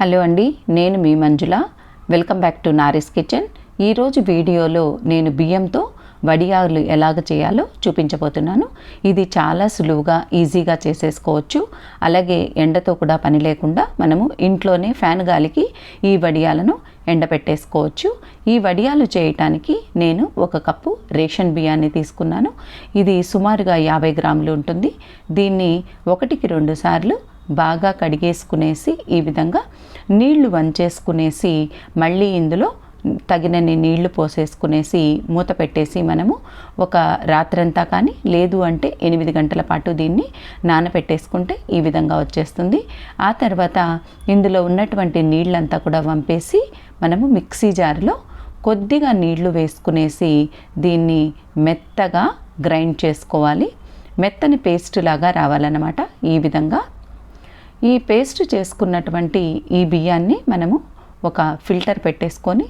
Hello అండి నేను మీ Manjula. Welcome back to Nari's Kitchen. ఈరోజు వీడియోలో నేను బియ్యంతో వడియాలు ఎలాగ చేయాలో చూపించబోతున్నాను. ఇది చాలా సులువుగా ఈజీగా చేసేసుకోవచ్చు. అలాగే ఎండతో కూడా పని లేకుండా మనము ఇంట్లోనే ఫ్యాన్ గాలికి ఈ వడియాలను ఎండపెట్టేసుకోవచ్చు. ఈ వడియాలు చేయటానికి నేను ఒక కప్పు రేషన్ బియ్యాన్ని తీసుకున్నాను. ఇది సుమారుగా యాభై గ్రాములు ఉంటుంది. దీన్ని ఒకటికి రెండు సార్లు బాగా కడిగేసుకునేసి ఈ విధంగా నీళ్ళు వంచేసుకునేసి మళ్ళీ ఇందులో తగినన్ని నీళ్ళు పోసేసుకునేసి మూత పెట్టేసి మనము ఒక రాత్రంతా కానీ లేదు అంటే ఎనిమిది గంటల పాటు దీన్ని నానబెట్టేసుకుంటే ఈ విధంగా వచ్చేస్తుంది. ఆ తర్వాత ఇందులో ఉన్నటువంటి నీళ్ళంతా కూడా వంపేసి మనము మిక్సీ జార్లో కొద్దిగా నీళ్ళు వేసుకునేసి దీన్ని మెత్తగా గ్రైండ్ చేసుకోవాలి. మెత్తని పేస్ట్ లాగా రావాలన్నమాట. ఈ విధంగా ఈ పేస్ట్ చేసుకున్నటువంటి ఈ బియ్యాన్ని మనము ఒక ఫిల్టర్ పెట్టేసుకొని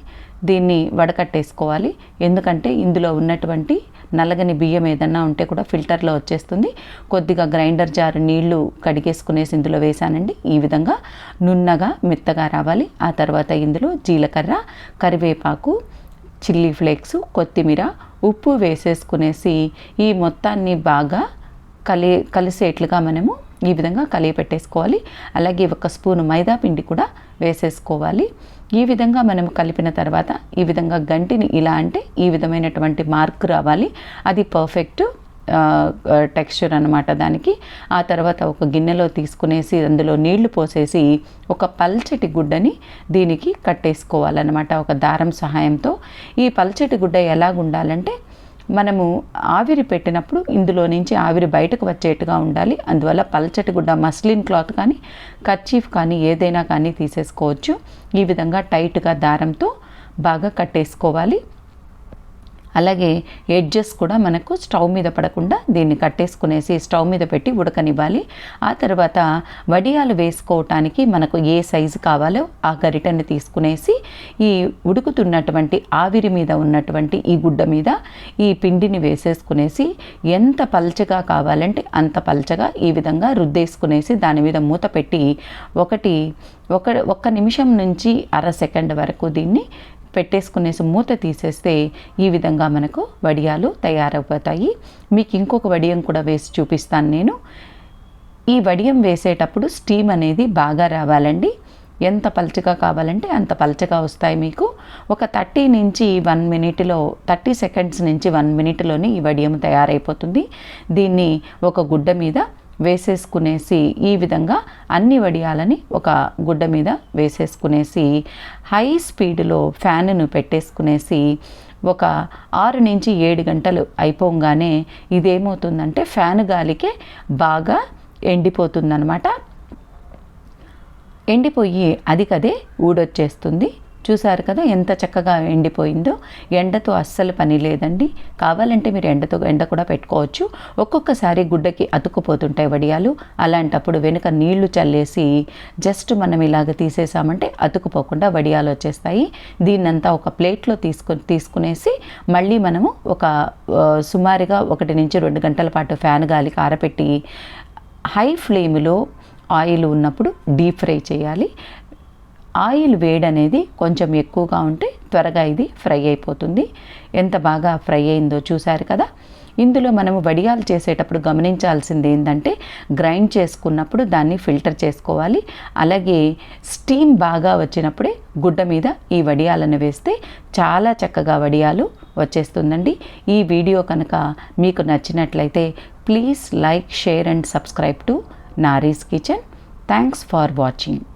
దీన్ని వడకట్టేసుకోవాలి. ఎందుకంటే ఇందులో ఉన్నటువంటి నల్లగని బియ్యం ఏదన్నా ఉంటే కూడా ఫిల్టర్లో వచ్చేస్తుంది. కొద్దిగా గ్రైండర్ జార్ నీళ్ళు కడిగేసుకునేసి ఇందులో వేసానండి ఈ విధంగా నున్నగా మెత్తగా రావాలి. ఆ తర్వాత ఇందులో జీలకర్ర కరివేపాకు చిల్లీ ఫ్లేక్స్ కొత్తిమీర ఉప్పు వేసేసుకునేసి ఈ మొత్తాన్ని బాగా కలి కలిసేట్లుగా మనము ఈ విధంగా కలిగి పెట్టేసుకోవాలి. అలాగే ఒక స్పూను మైదా పిండి కూడా వేసేసుకోవాలి. ఈ విధంగా మనం కలిపిన తర్వాత ఈ విధంగా గంటిని ఇలా అంటే ఈ విధమైనటువంటి మార్క్ రావాలి. అది పర్ఫెక్ట్ టెక్స్చర్ అనమాట దానికి. ఆ తర్వాత ఒక గిన్నెలో తీసుకునేసి అందులో నీళ్ళు పోసేసి ఒక పల్చటి గుడ్డని దీనికి కట్టేసుకోవాలన్నమాట ఒక దారం సహాయంతో. ఈ పల్చటి గుడ్డ ఎలాగుండాలంటే మనము ఆవిరి పెట్టినప్పుడు ఇందులో నుంచి ఆవిరి బయటకు వచ్చేట్టుగా ఉండాలి. అందువల్ల పల్చటి గుడ్డ మస్లిన్ క్లాత్ కానీ కర్చీఫ్ కానీ ఏదైనా కానీ తీసేసుకోవచ్చు. ఈ విధంగా టైట్గా దారంతో బాగా కట్టేసుకోవాలి. అలాగే ఎడ్జెస్ కూడా మనకు స్టవ్ మీద పడకుండా దీన్ని కట్టేసుకునేసి స్టవ్ మీద పెట్టి ఉడకనివ్వాలి. ఆ తర్వాత వడియాలు వేసుకోవటానికి మనకు ఏ సైజు కావాలో ఆ గరిటెని తీసుకునేసి ఈ ఉడుకుతున్నటువంటి ఆవిరి మీద ఉన్నటువంటి ఈ గుడ్డ మీద ఈ పిండిని వేసేసుకునేసి ఎంత పల్చగా కావాలంటే అంత పల్చగా ఈ విధంగా రుద్దేసుకునేసి దాని మీద మూత పెట్టి ఒకటి ఒక ఒక్క నిమిషం నుంచి అర సెకండ్ వరకు దీన్ని పెట్టేసుకునేసి మూత తీసేస్తే ఈ విధంగా మనకు వడియాలు తయారైపోతాయి మీకు ఇంకొక వడియం కూడా వేసి చూపిస్తాను నేను. ఈ వడియం వేసేటప్పుడు స్టీమ్ అనేది బాగా రావాలండి. ఎంత పలచగా కావాలంటే అంత పలచగా వస్తాయి మీకు. ఒక థర్టీ నుంచి వన్ మినిట్లో థర్టీ సెకండ్స్ నుంచి వన్ మినిట్లోనే ఈ వడియం తయారైపోతుంది. దీన్ని ఒక గుడ్డ మీద వేసేసుకునేసి ఈ విధంగా అన్ని వడియాలని ఒక గుడ్డ మీద వేసేసుకునేసి హై స్పీడ్లో ఫ్యాన్ను పెట్టేసుకునేసి ఒక ఆరు నుంచి ఏడు గంటలు అయిపోగానే ఇదేమవుతుందంటే ఫ్యాన్ గాలికే బాగా ఎండిపోతుందన్నమాట. ఎండిపోయి అదికదే ఊడొచ్చేస్తుంది. చూసారు కదా ఎంత చక్కగా ఎండిపోయిందో. ఎండతో అస్సలు పని లేదండి. కావాలంటే మీరు ఎండతో ఎండ కూడా పెట్టుకోవచ్చు. ఒక్కొక్కసారి గుడ్డకి అతుక్కుపోతుంటాయి వడియాలు. అలాంటప్పుడు వెనుక నీళ్ళు చల్లేసి జస్ట్ మనం ఇలాగ తీసేసామంటే అతుకుపోకుండా వడియాలు వచ్చేస్తాయి. దీన్నంతా ఒక ప్లేట్లో తీసుకు తీసుకునేసి మళ్ళీ మనము ఒక సుమారుగా ఒకటి నుంచి రెండు గంటల పాటు ఫ్యాన్ గాలికి ఆరపెట్టి హై ఫ్లేమ్లో ఆయిల్ ఉన్నప్పుడు డీప్ ఫ్రై చేయాలి. ఆయిల్ వేడి అనేది కొంచెం ఎక్కువగా ఉంటే త్వరగా ఇది ఫ్రై అయిపోతుంది. ఎంత బాగా ఫ్రై అయిందో చూశారు కదా? ఇందులో మనము వడియాలు చేసేటప్పుడు గమనించాల్సింది ఏంటంటే గ్రైండ్ చేసుకున్నప్పుడు దాన్ని ఫిల్టర్ చేసుకోవాలి. అలాగే స్టీమ్ బాగా వచ్చినప్పుడే గుడ్డ మీద ఈ వడియాలను వేస్తే చాలా చక్కగా వడియాలు వచ్చేస్తుందండి. ఈ వీడియో కనుక మీకు నచ్చినట్లయితే please like share and subscribe to Nari's Kitchen. Thanks for watching.